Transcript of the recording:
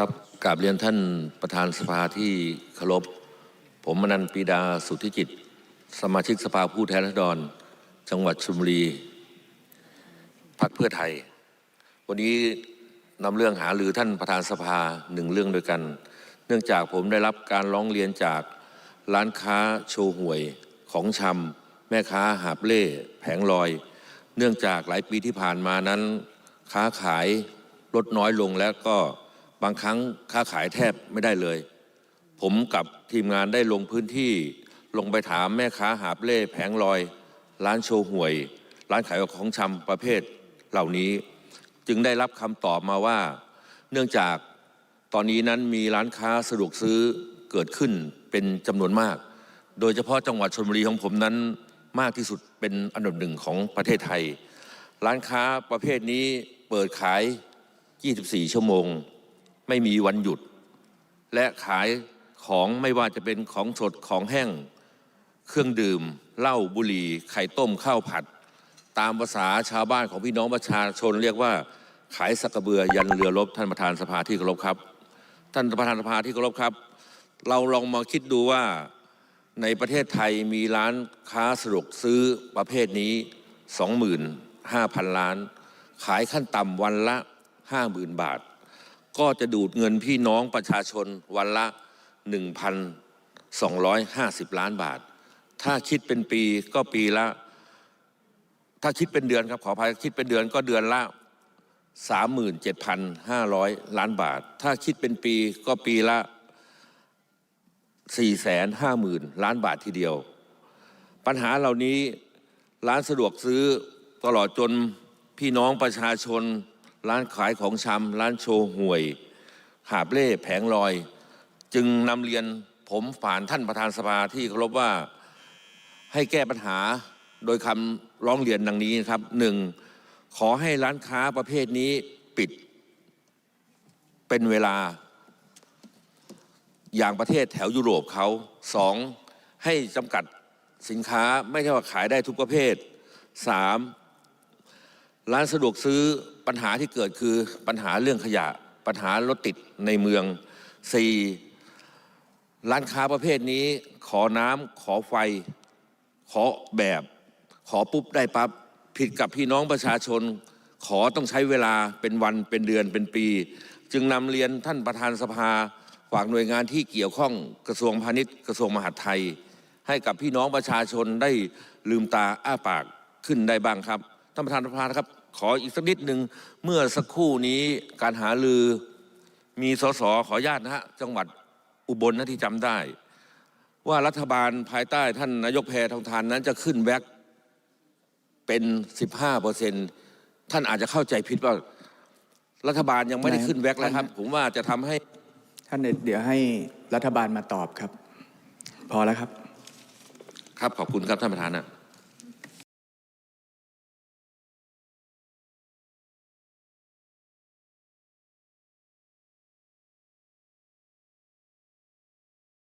ครับกราบเรียนท่านประธานสภาที่เคารพ ผมมนันปีดาสุทธิจิตสมาชิกสภาผู้แทนราษฎร จังหวัดชลบุรีพรรคเพื่อไทย วันนี้นำเรื่องหารือท่านประธานสภาหนึ่งเรื่องด้วยกัน เนื่องจากผมได้รับการร้องเรียนจากร้านค้าโชว์หวยของชำแม่ค้าหาบเล่แผงลอย เนื่องจากหลายปีที่ผ่านมานั้น ค้าขายลดน้อยลงแล้วก็ บางครั้งค้าขายแทบไม่ได้เลย ผมกับทีมงานได้ลงพื้นที่ ลงไปถามแม่ค้าหาบเล่แผงลอย ร้านโชว์หวย ร้านขายของชำประเภทเหล่านี้ จึงได้รับคำตอบมาว่า เนื่องจากตอนนี้นั้นมีร้านค้าสะดวกซื้อเกิดขึ้นเป็นจำนวนมาก โดยเฉพาะจังหวัดชลบุรีของผมนั้นมากที่สุดเป็นอันดับหนึ่งของประเทศไทย ร้านค้าประเภทนี้เปิดขาย 24 ชั่วโมง ไม่มีวันหยุด และขายของไม่ว่าจะเป็นของสดของแห้ง เครื่องดื่มเหล้าบุหรี่ไข่ต้มข้าวผัด ตามภาษาชาวบ้านของพี่น้องประชาชนเรียกว่าขายสักกระเบือยันเรือรบท่านประธานสภาที่เคารพครับ ท่านประธานสภาที่เคารพครับ เราลองมาคิดดูว่าในประเทศไทยมีร้านค้าสะดวกซื้อประเภทนี้ 25,000 ล้าน ขายขั้นต่ำวันละ 50,000 บาท ก็จะดูดเงินพี่น้องประชาชนวันละ 1,250 ล้านบาท ถ้าคิดเป็นปีก็ปีละ ถ้าคิดเป็นเดือนครับขออภัยคิดเป็นเดือนก็เดือนละ 37,500 ล้านบาท ถ้าคิดเป็นปีก็ปีละ 450,000 ล้านบาททีเดียว ปัญหาเหล่านี้ร้านสะดวกซื้อตลอดจนพี่น้องประชาชน ร้านขายของชำร้านโชว์หวย หาบเล่แผงลอย จึงนำเรียนผมผ่านท่านประธานสภาที่เคารพว่าให้แก้ปัญหาโดยคำร้องเรียนดังนี้นะครับหนึ่งขอให้ร้านค้าประเภทนี้ปิด เป็นเวลา อย่างประเทศแถวยุโรปเขาสองให้จำกัดสินค้าไม่ใช่ว่าขายได้ทุกประเภทสามร้านสะดวกซื้อ ปัญหาที่เกิดคือปัญหาเรื่องขยะ ปัญหารถติดในเมืองสี่ร้านค้าประเภทนี้ ขอน้ำขอไฟ ขอแบบ ขอปุ๊บได้ปั๊บผิดกับพี่น้องประชาชน ขอต้องใช้เวลาเป็นวันเป็นเดือนเป็นปี จึงนำเรียนท่านประธานสภาฝากหน่วยงานที่เกี่ยวข้องกระทรวงพาณิชย์กระทรวงมหาดไทย ให้กับพี่น้องประชาชนได้ลืมตาอ้าปากขึ้นได้บ้างครับท่านประธานสภาครับ ขออีกสักนิดหนึ่งเมื่อสักครู่นี้การหาลือมีสสขออนุญาตนะฮะจังหวัดอุบลนะที่จำได้ ว่ารัฐบาลภายใต้ท่านนายกแพทองทานนั้นจะขึ้นแว็กเป็น 15เปอร์เซ็นท่านอาจจะเข้าใจผิดว่า รัฐบาลยังไม่ได้ขึ้นแว็กแล้วครับ ผมว่าจะทำให้ ท่านเดี๋ยวให้รัฐบาลมาตอบครับ พอแล้วครับ ครับขอบคุณครับท่านประธานนะ